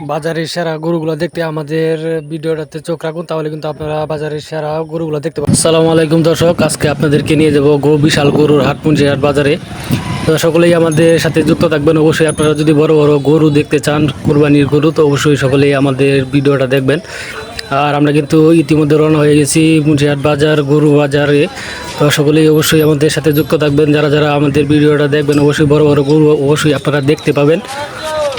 বাজারের সেরা গরুগুলো দেখতে আমাদের ভিডিওটাতে চোখ রাখুন, তাহলে কিন্তু আপনারা বাজারের সেরা গরুগুলো দেখতে পাবেন। আসসালামু আলাইকুম দর্শক, আজকে আপনাদেরকে নিয়ে যাব গো বিশাল গরুর হাট বাজারে। তো সকলেই আমাদের সাথে যুক্ত থাকবেন, অবশ্যই আপনারা যদি বড় বড় গরু দেখতে চান, কুরবানির গরু, তো অবশ্যই সকলেই আমাদের ভিডিওটা দেখবেন। আর আমরা কিন্তু ইতিমধ্যে রওনা হয়ে গেছি মুন্সিহাট বাজার, গরু বাজারে। তো সকলেই অবশ্যই আমাদের সাথে যুক্ত থাকবেন, যারা যারা আমাদের ভিডিওটা দেখবেন, অবশ্যই বড় বড় গরু অবশ্যই আপনারা দেখতে পাবেন।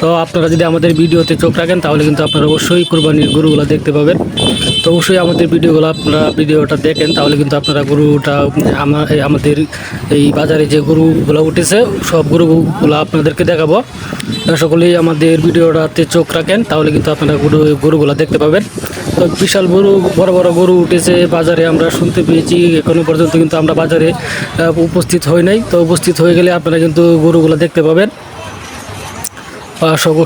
তো আপনারা যদি আমাদের ভিডিওতে চোখ রাখেন, তাহলে কিন্তু আপনারা অবশ্যই কুরবানির গরুগুলো দেখতে পাবেন। তো অবশ্যই আমাদের ভিডিওগুলো আপনারা ভিডিওটা দেখেন, তাহলে কিন্তু আপনারা গরুটা আমাদের এই বাজারে যে গরুগুলো উঠেছে, সব গরুগুলো আপনাদেরকে দেখাবো। সকলেই আমাদের ভিডিওটাতে চোখ রাখেন, তাহলে কিন্তু আপনারা গরু গরুগুলো দেখতে পাবেন। তো বিশাল গরু বড় বড় গরু উঠেছে, বাজারে আমরা শুনতে পেয়েছি, এখনও পর্যন্ত কিন্তু আমরা বাজারে উপস্থিত হই নাই। তো উপস্থিত হয়ে গেলে আপনারা কিন্তু গরুগুলো দেখতে পাবেন।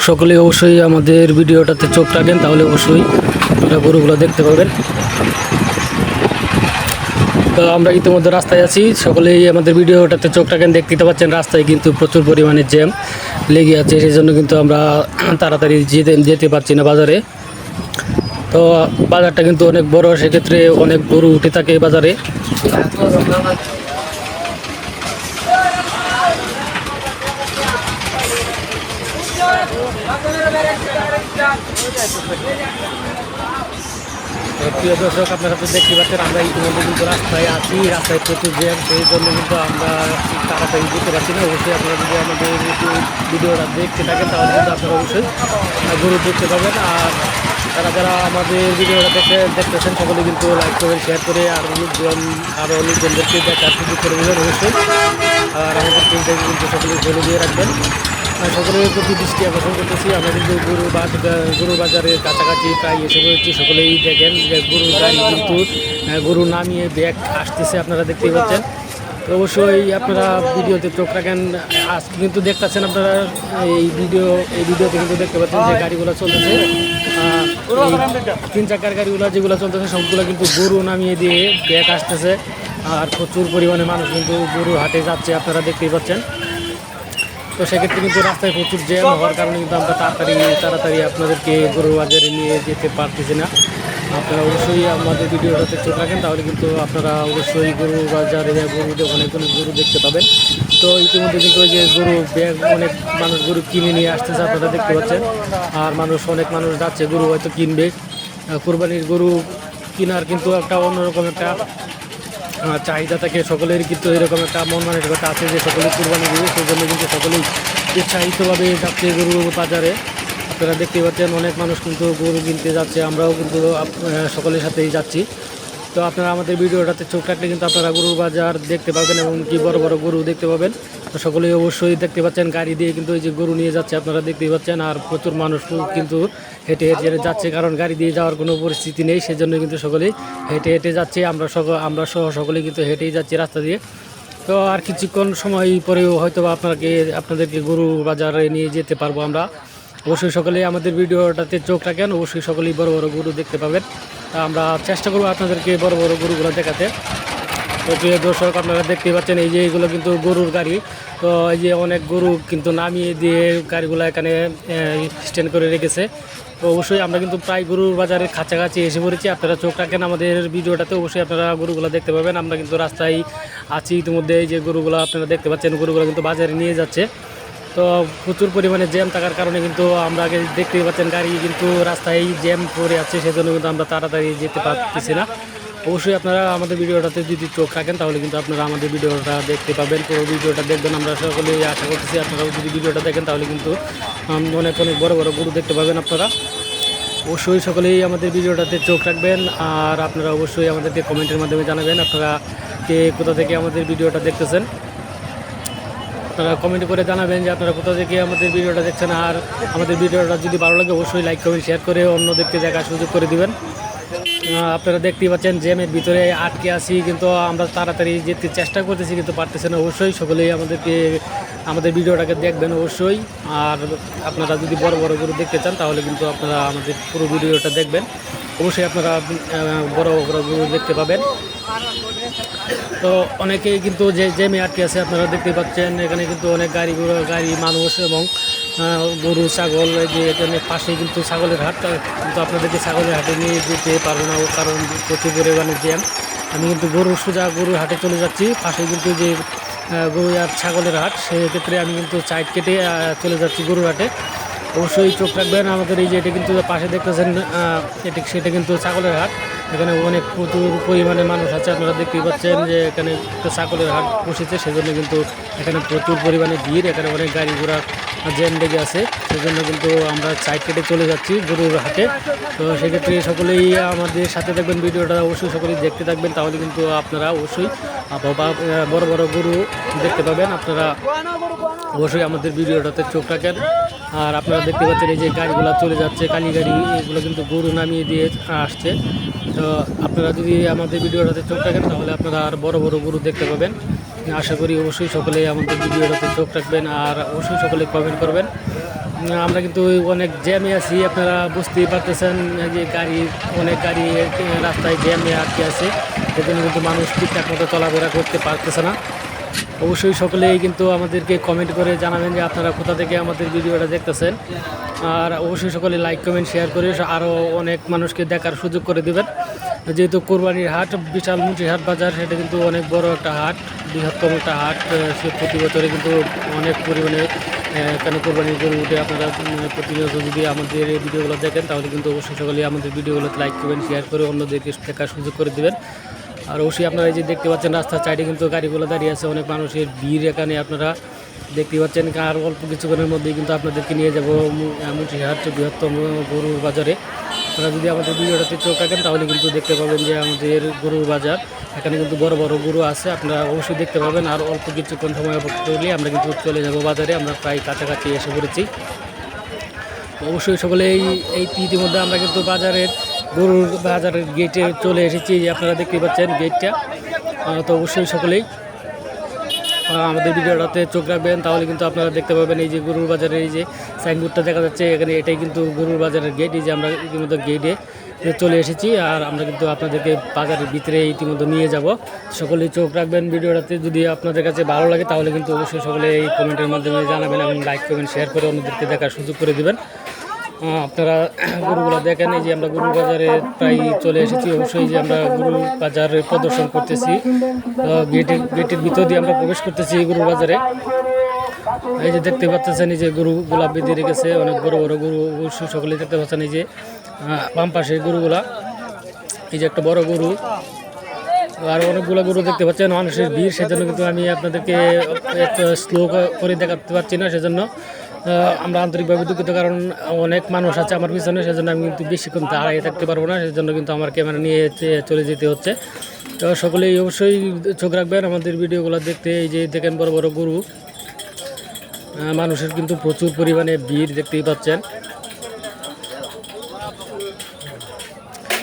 সকলেই অবশ্যই আমাদের ভিডিওটাতে চোখ রাখেন, তাহলে অবশ্যই আপনারা গরুগুলো দেখতে পাবেন তো আমরা ইতিমধ্যে রাস্তায় আছি, সকলেই আমাদের ভিডিওটাতে চোখ রাখেন, দেখতে পাচ্ছেন, রাস্তায় কিন্তু প্রচুর পরিমাণে জ্যাম লেগে আছে, সেই জন্য কিন্তু আমরা তাড়াতাড়ি যেতে যেতে পারছি না বাজারে। তো বাজারটা কিন্তু অনেক বড়, সেক্ষেত্রে অনেক গরু উঠে থাকে বাজারে। প্রিয় দর্শক, আপনারা তো দেখতে পাচ্ছেন, আমরা ইতিমধ্যে কিন্তু রাস্তায় আছি, রাস্তায় প্রচুর জ্যাম, সেই জন্য কিন্তু আমরা তাড়াতাড়ি যেতে পারছি না। অবশ্যই আপনারা যদি আমাদের ভিডিওটা দেখতে থাকেন, তাহলে কিন্তু আপনারা অবশ্যই গরু দেখতে পাবেন। আর যারা যারা আমাদের ভিডিওটা দেখে দেখতেছেন, সকলে কিন্তু লাইক করে শেয়ার করে, আর লোকজন আরও লোকজনদেরকে দেখার সুযোগ করে দেবেন অবশ্যই। আর আমাদের কিন্তু সকলে ফলো দিয়ে রাখবেন। সকলের প্রতি দৃষ্টি আকর্ষণ করতেছি। আমরা কিন্তু গরু গরু বাজারের কাছাকাছি প্রায় এসে পড়েছি সকলেই দেখেন, যে গরু গাড়ি কিন্তু গরু নামিয়ে ব্যাগ আসতেছে, আপনারা দেখতেই পাচ্ছেন। অবশ্যই আপনারা ভিডিওতে চোখ রাখেন। আজকে কিন্তু দেখতেছেন আপনারা, এই ভিডিও এই ভিডিওতে কিন্তু দেখতে পাচ্ছেন যে গাড়িগুলো চলতেছে। তিন চাকার গাড়িগুলো যেগুলো চলতেছে, সবগুলো কিন্তু গরু নামিয়ে দিয়ে ব্যাগ আসতেছে। আর প্রচুর পরিমাণে মানুষ কিন্তু গরু হাটে যাচ্ছে, আপনারা দেখতেই পাচ্ছেন। তো সেক্ষেত্রে কিন্তু রাস্তায় প্রচুর জ্যাম হওয়ার কারণে কিন্তু আমরা তাড়াতাড়ি তাড়াতাড়ি আপনাদেরকে গরু বাজারে নিয়ে যেতে পারতেছি না। আপনারা অবশ্যই আমাদের ভিডিওটাতে চোখ রাখেন তাহলে কিন্তু আপনারা অবশ্যই গরু বাজারে গরু অনেক অনেক গরু দেখতে পাবেন। তো ইতিমধ্যে কিন্তু ওই যে গরু, ব্যাগ অনেক মানুষ গরু কিনে নিয়ে আসতেছে, আপনারা দেখতে পাচ্ছেন। আর মানুষ, অনেক মানুষ যাচ্ছে গরু হয়তো কিনবে। কোরবানির গরু কেনার কিন্তু একটা অন্যরকম একটা চাহিদা থাকে সকলের কিন্তু এরকম একটা মন মানসিকতা আছে যে সকলে কুরবানি দেবে সেই জন্য কিন্তু সকলেই উৎসাহিতভাবে যাচ্ছে গরু বাজারে। আপনারা দেখতে পাচ্ছেন অনেক মানুষ কিন্তু গরু কিনতে যাচ্ছে, আমরাও কিন্তু সকলের সাথেই যাচ্ছি। তো আপনারা আমাদের ভিডিওটাতে চোখ রাখলে কিন্তু আপনারা গরুর বাজার দেখতে পাবেন এবং কি বড় বড় গরু দেখতে পাবেন। তো সকলেই অবশ্যই দেখতে পাচ্ছেন, গাড়ি দিয়ে কিন্তু এই যে গরু নিয়ে যাচ্ছে আপনারা দেখতেই পাচ্ছেন, আর প্রচুর মানুষ কিন্তু হেঁটে হেঁটে যাচ্ছে, কারণ গাড়ি দিয়ে যাওয়ার কোনো পরিস্থিতি নেই, সেজন্য কিন্তু সকলেই হেঁটে হেঁটে যাচ্ছে, আমরা সক আমরা সহ সকলেই কিন্তু হেঁটেই যাচ্ছি রাস্তা দিয়ে। তো আর কিছুক্ষণ সময় পরেও হয়তো বা আপনাকে, আপনাদেরকে গরু বাজারে নিয়ে যেতে পারব আমরা। অবশ্যই সকলেই আমাদের ভিডিওটাতে চোখ রাখেন, অবশ্যই সকলেই বড় বড় গরু দেখতে পাবেন। আমরা চেষ্টা করব আপনাদেরকে বড় বড় গরুগুলো দেখাতে। তো প্রিয় দর্শক, আপনারা দেখতে পাচ্ছেন এই যে এইগুলো কিন্তু গরুর গাড়ি। তো এই যে অনেক গরু কিন্তু নামিয়ে দিয়ে গাড়িগুলো এখানে স্ট্যান্ড করে রেখেছে। তো অবশ্যই আমরা কিন্তু প্রায় গরুর বাজারের কাছাকাছি এসে পড়েছি। আপনারা চোখ রাখেন আমাদের ভিডিওটাতে, অবশ্যই আপনারা গরুগুলো দেখতে পাবেন। আমরা কিন্তু রাস্তায় আছি ইতিমধ্যে, এই যে গরুগুলো আপনারা দেখতে পাচ্ছেন, গরুগুলো কিন্তু বাজারে নিয়ে যাচ্ছে। তো প্রচুর পরিমাণে জ্যাম থাকার কারণে কিন্তু আমরা আগে দেখতেই পাচ্ছেন গাড়ি কিন্তু রাস্তায় জ্যাম পড়ে আছে, সেজন্য কিন্তু আমরা তাড়াতাড়ি যেতে পারতেছি না। অবশ্যই আপনারা আমাদের ভিডিওটাতে যদি চোখ রাখেন তাহলে কিন্তু আপনারা আমাদের ভিডিওটা দেখতে পাবেন। পুরো ভিডিওটা দেখবেন, আমরা সকলেই আশা করতেছি আপনারাও যদি ভিডিওটা দেখেন, তাহলে কিন্তু অনেক অনেক বড় বড় গরু দেখতে পাবেন আপনারা। অবশ্যই সকলেই আমাদের ভিডিওটাতে চোখ রাখবেন, আর আপনারা অবশ্যই আমাদেরকে কমেন্টের মাধ্যমে জানাবেন, আপনারা কে কোথা থেকে আমাদের ভিডিওটা দেখতেছেন। আপনারা কমেন্ট করে জানাবেন যে আপনারা কোথা থেকে আমাদের ভিডিওটা দেখছেন, আর আমাদের ভিডিওটা যদি ভালো লাগে, অবশ্যই লাইক, কমেন্ট, শেয়ার করে অন্যদেরকে দেখার সুযোগ করে দিবেন। আপনারা দেখতেই পাচ্ছেন জ্যামের ভিতরে আটকে আছি, কিন্তু আমরা তাড়াতাড়ি যেতে চেষ্টা করতেছি, কিন্তু পারতেছি না। অবশ্যই সকলেই আমাদেরকে, আমাদের ভিডিওটাকে দেখবেন অবশ্যই। আর আপনারা যদি বড় বড় গরু দেখতে চান, তাহলে কিন্তু আপনারা আমাদের পুরো ভিডিওটা দেখবেন। অবশ্যই আপনারা বড় বড় গরু দেখতে পাবেন। তো অনেকেই কিন্তু যে জ্যামে আটকে আছে, আপনারা দেখতে পাচ্ছেন, এখানে কিন্তু অনেক গাড়ি গাড়ি, মানুষ এবং গরু, ছাগল যে এখানে পাশে কিন্তু ছাগলের হাট কিন্তু আপনাদেরকে ছাগলের হাটে নিয়ে যেতে পারব না কারণ প্রচুর পরিমাণে জ্যাম। আমি কিন্তু গরু সোজা গরুর হাটে চলে যাচ্ছি পাশে কিন্তু যে গরু আর ছাগলের হাট, সেক্ষেত্রে আমি কিন্তু সাইড কেটে চলে যাচ্ছি গরুর হাটে। অবশ্যই চোখ রাখবেন, আমাদের এই যে এটা কিন্তু পাশে দেখতেছেন এটি সেটা কিন্তু ছাগলের হাট। এখানে অনেক প্রচুর পরিমাণে মানুষ আছে, আপনারা দেখতেই পাচ্ছেন যে এখানে একটা ছাগলের হাট বসেছে, সেজন্য কিন্তু এখানে প্রচুর পরিমাণে ভিড়, এখানে অনেক গাড়ি ঘোড়া জ্যাম লেগে আছে, সেজন্য কিন্তু আমরা সাইড কেটে চলে যাচ্ছি গরুর হাটে। তো সেক্ষেত্রে সকলেই আমাদের সাথে থাকবেন, ভিডিওটা অবশ্যই সকলেই দেখতে থাকবেন, তাহলে কিন্তু আপনারা অবশ্যই বড় বড় গরু দেখতে পাবেন। আপনারা অবশ্যই আমাদের ভিডিওটাতে চোখ রাখেন। আর আপনারা দেখতে পাচ্ছেন এই যে গাড়িগুলো চলে যাচ্ছে, কালী গাড়ি, এগুলো কিন্তু গরু নামিয়ে দিয়ে আসছে। তো আপনারা যদি আমাদের ভিডিওটাতে চোখ রাখেন, তাহলে আপনারা আর বড় বড় গরু দেখতে পাবেন। আশা করি অবশ্যই সকলে আমাদের ভিডিওটাতে চোখ রাখবেন আর অবশ্যই সকলে কমেন্ট করবেন। আমরা কিন্তু অনেক জ্যামে আছি, আপনারা বুঝতেই পারতেছেন যে গাড়ি, অনেক গাড়ি রাস্তায় জ্যামে আটকে আছে। সেজন্য কিন্তু মানুষ ঠিকঠাক মতো চলাফেরা করতে পারতেছে না। অবশ্যই সকলেই কিন্তু আমাদেরকে কমেন্ট করে জানাবেন যে আপনারা কোথা থেকে আমাদের ভিডিওটা দেখতেছেন। আর অবশ্যই সকলে লাইক কমেন্ট শেয়ার করে আরও অনেক মানুষকে দেখার সুযোগ করে দেবেন। যেহেতু কোরবানির হাট, বিশাল হাট বাজার, সেটা কিন্তু অনেক বড় একটা হাট, বৃহত্তম একটা হাট। সে প্রতি বছরে কিন্তু অনেক পরিমাণে এখানে কোরবানির গরু উঠে আপনারা প্রতিনিয়ত যদি আমাদের এই ভিডিওগুলো দেখেন, তাহলে কিন্তু অবশ্যই সকলে আমাদের ভিডিওগুলোতে লাইক করবেন শেয়ার করে অন্যদেরকে দেখার সুযোগ করে দেবেন। আর অবশ্যই আপনারা যে দেখতে পাচ্ছেন, রাস্তার সাইডে কিন্তু গাড়িগুলো দাঁড়িয়ে আছে, অনেক মানুষের ভিড় এখানে আপনারা দেখতে পাচ্ছেন। আর অল্প কিছুক্ষণের মধ্যেই কিন্তু আপনাদেরকে নিয়ে যাব মুন্সিহাট বৃহত্তম গরুর বাজারে। আপনারা যদি আমাদের ভিডিওটাতে চোখ রাখেন, তাহলে কিন্তু দেখতে পাবেন যে আমাদের গরুর বাজার। এখানে কিন্তু বড় বড় গরু আছে, আপনারা অবশ্যই দেখতে পাবেন। আর অল্প কিছুক্ষণ সময় অপেক্ষা করলে আমরা কিন্তু চলে যাব বাজারে। আমরা প্রায় কাছাকাছি এসে পড়েছি। অবশ্যই সকলে এই এই ইতিমধ্যে আমরা কিন্তু বাজারের গরুর বাজারের গেটে চলে এসেছি। আপনারা দেখতে পাচ্ছেন গেটটা। তো অবশ্যই সকলেই আমাদের ভিডিওটাতে চোখ রাখবেন, তাহলে কিন্তু আপনারা দেখতে পাবেন এই যে গরুর বাজারের এই যে সাইনবোর্ডটা দেখা যাচ্ছে, এখানে এটাই কিন্তু গরুর বাজারের গেট এই যে আমরা ইতিমধ্যে গেটে চলে এসেছি, আর আমরা কিন্তু আপনাদেরকে বাজারের ভিতরে ইতিমধ্যে নিয়ে যাব। সকলেই চোখ রাখবেন ভিডিওটাতে, যদি আপনাদের কাছে ভালো লাগে, তাহলে কিন্তু অবশ্যই সকলে এই কমেন্টের মাধ্যমে জানাবেন এবং লাইক করবেন শেয়ার করে অন্যদেরকে দেখার সুযোগ করে দেবেন। আপনারা গরুগুলো দেখেন যে আমরা গরু বাজারে প্রায় চলে এসেছি, অবশ্যই যে আমরা গরু বাজারে প্রদর্শন করতেছি। গেটের গেটের ভিতর দিয়ে আমরা প্রবেশ করতেছি গরু বাজারে। এই যে দেখতে পাচ্ছেন যে গরুগুলা বেঁধে রেখেছে, অনেক বড় বড় গরু অবশ্যই সকলেই দেখতে পাচ্ছেন এই যে বাম পাশে গরুগুলা। এই যে একটা বড় গরু। আর অনেকগুলো গরু দেখতে পাচ্ছেন, মানুষের ভিড়, সেজন্য কিন্তু আমি আপনাদেরকে স্লো করে দেখাতে পারছি না, সেজন্য। আমরা আন্তরিকভাবে দুঃখিত, কারণ অনেক মানুষ আছে আমার পিছনে, সেজন্য আমি কিন্তু বেশিক্ষণ দাঁড়িয়ে থাকতে পারব না, সেজন্য কিন্তু আমার ক্যামেরা নিয়ে চলে যেতে হচ্ছে। তো সকলেই অবশ্যই চোখ রাখবেন, আমাদের ভিডিওগুলো দেখতে, এই যে দেখেন বড় বড় গরু। মানুষের কিন্তু প্রচুর পরিমাণে ভিড় দেখতেই পাচ্ছেন।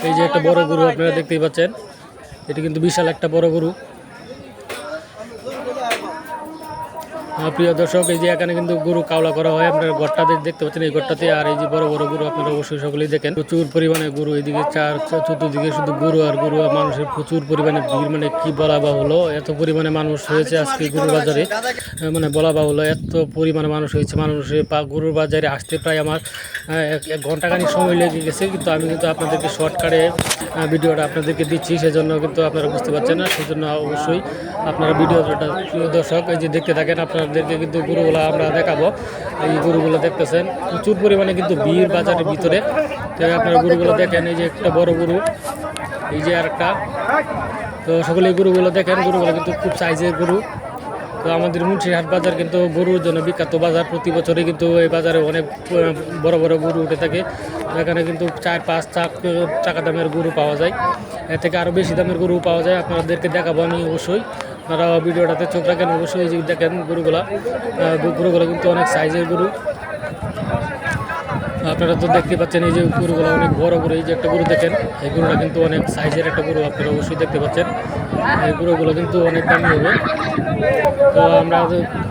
এই যে একটা বড় গরু আপনারা দেখতেই পাচ্ছেন, এটি কিন্তু বিশাল একটা বড় গরু। প্রিয় দর্শক, এই যে এখানে কিন্তু গরু কাওলা করা হয়। আপনার ঘরটাতে দেখতে পাচ্ছেন এই ঘরটাতে। আর এই যে বড় বড় গরু আপনারা অবশ্যই সকলেই দেখেন। প্রচুর পরিমাণে গরু, এদিকে চার চতুর্দিকে শুধু গরু আর গরু। আর মানুষের প্রচুর পরিমাণে ভিড়। মানে কি বলা বা হলো এত পরিমাণে মানুষ হয়েছে আজকে গরু বাজারে। মানে বলা বা হলো এত পরিমাণে মানুষ হয়েছে। মানুষের পা গরুর বাজারে আসতে প্রায় আমার এক ঘন্টাখানিক সময় লেগে গেছে। কিন্তু আমি কিন্তু আপনাদেরকে শর্টকাটে ভিডিওটা আপনাদেরকে দিচ্ছি। সেজন্য কিন্তু আপনারা বুঝতে পারছেন না। সেজন্য অবশ্যই আপনারা ভিডিওটা, প্রিয় দর্শক, এই যে দেখতে থাকেন আপনাদেরকে কিন্তু গরুগুলো আমরা দেখাবো। এই গরুগুলো দেখতেছেন, প্রচুর পরিমাণে কিন্তু ভিড় বাজারের ভিতরে। তো আপনারা গরুগুলো দেখেন, এই যে একটা বড় গরু, এই যে আর একটা তো সকলে গরুগুলো দেখেন, গরুগুলো কিন্তু খুব সাইজের গরু। তো আমাদের মুন্সিরহাট বাজার কিন্তু গরুর জন্য বিখ্যাত বাজার। প্রতি বছরে কিন্তু এই বাজারে অনেক বড় বড় গরু উঠে থাকে। এখানে কিন্তু চার, পাঁচ টাকা দামের গরু পাওয়া যায়। এর থেকে আরও বেশি দামের গরু পাওয়া যায়। আপনাদেরকে দেখাবো আমি অবশ্যই। আপনারা ভিডিওটাতে চোখ রাখেন, অবশ্যই দেখেন গরুগুলা। গরুগুলো কিন্তু অনেক সাইজের গরু। আপনারা তো দেখতে পাচ্ছেন এই যে গরুগুলো অনেক বড় গরু, এই যে একটা গরু দেখেন, এই গরুটা কিন্তু অনেক সাইজের একটা গরু, আপনারা অবশ্যই দেখতে পাচ্ছেন। এই গরুগুলো কিন্তু অনেক দামি হবে। তো আমরা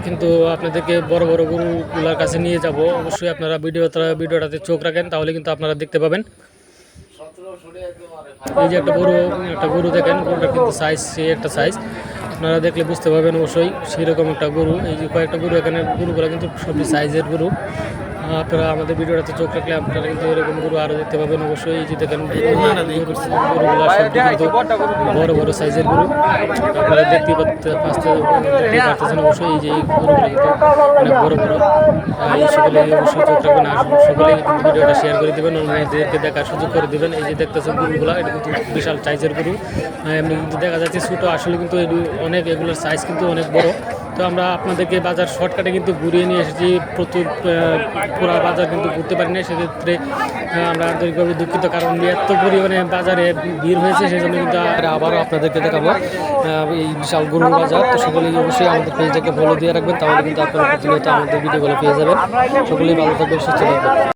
কিন্তু আপনাদেরকে বড় বড় গরুগুলোর কাছে নিয়ে যাব। অবশ্যই আপনারা ভিডিও ভিডিওটাতে চোখ রাখেন, তাহলে কিন্তু আপনারা দেখতে পাবেন। এই যে একটা গরু একটা গরু দেখেন, গরুটা কিন্তু সাইজ সে একটা সাইজ আপনারা দেখলে বুঝতে পারবেন অবশ্যই সেরকম একটা গরু। এই যে কয়েকটা গরু এখানে, গরুগুলো কিন্তু সবই সাইজের গরু। আপনারা আমাদের ভিডিওটাতে চোখ রাখলে আপনারা কিন্তু এরকম গরু আরও দেখতে পাবেন। অবশ্যই যে দেখেন বড় বড় সাইজের গরু। আপনারা দেখতে পাচ্ছেন অবশ্যই এই যে এই গরুগুলো কিন্তু অনেক বড় বড়। এই সকলে অবশ্যই চোখ রাখবেন আর সকলে কিন্তু ভিডিওটা শেয়ার করে দেবেন। অন্যদেরকে দেখার সুযোগ করে দেবেন। এই যে দেখতেছেন গরুগুলো এটা কিন্তু বিশাল সাইজের গরু। এমনি কিন্তু দেখা যাচ্ছে ছোটো আসলে কিন্তু এগুলো অনেক এগুলোর সাইজ কিন্তু অনেক বড়। তো আমরা আপনাদেরকে বাজার শর্টকাটে কিন্তু ঘুরিয়ে নিয়ে এসেছি। প্রচুর পুরো বাজার কিন্তু ঘুরতে পারি না সেক্ষেত্রে আমরা আন্তরিকভাবে দুঃখিত কারণ এত পরিমাণে বাজারে ভিড় হয়েছে, সেজন্য কিন্তু আবারও আপনাদেরকে দেখাবো এই বিশাল গরুর বাজার। তো সকলেই অবশ্যই আমাদের পেজটাকে ফলো দিয়ে রাখবেন, তাহলে কিন্তু আপনারা প্রতিনিয়ত আমাদের ভিডিওগুলো পেয়ে যাবেন। সকলেই ভালো থাকবেন, সুস্থ থাকবেন।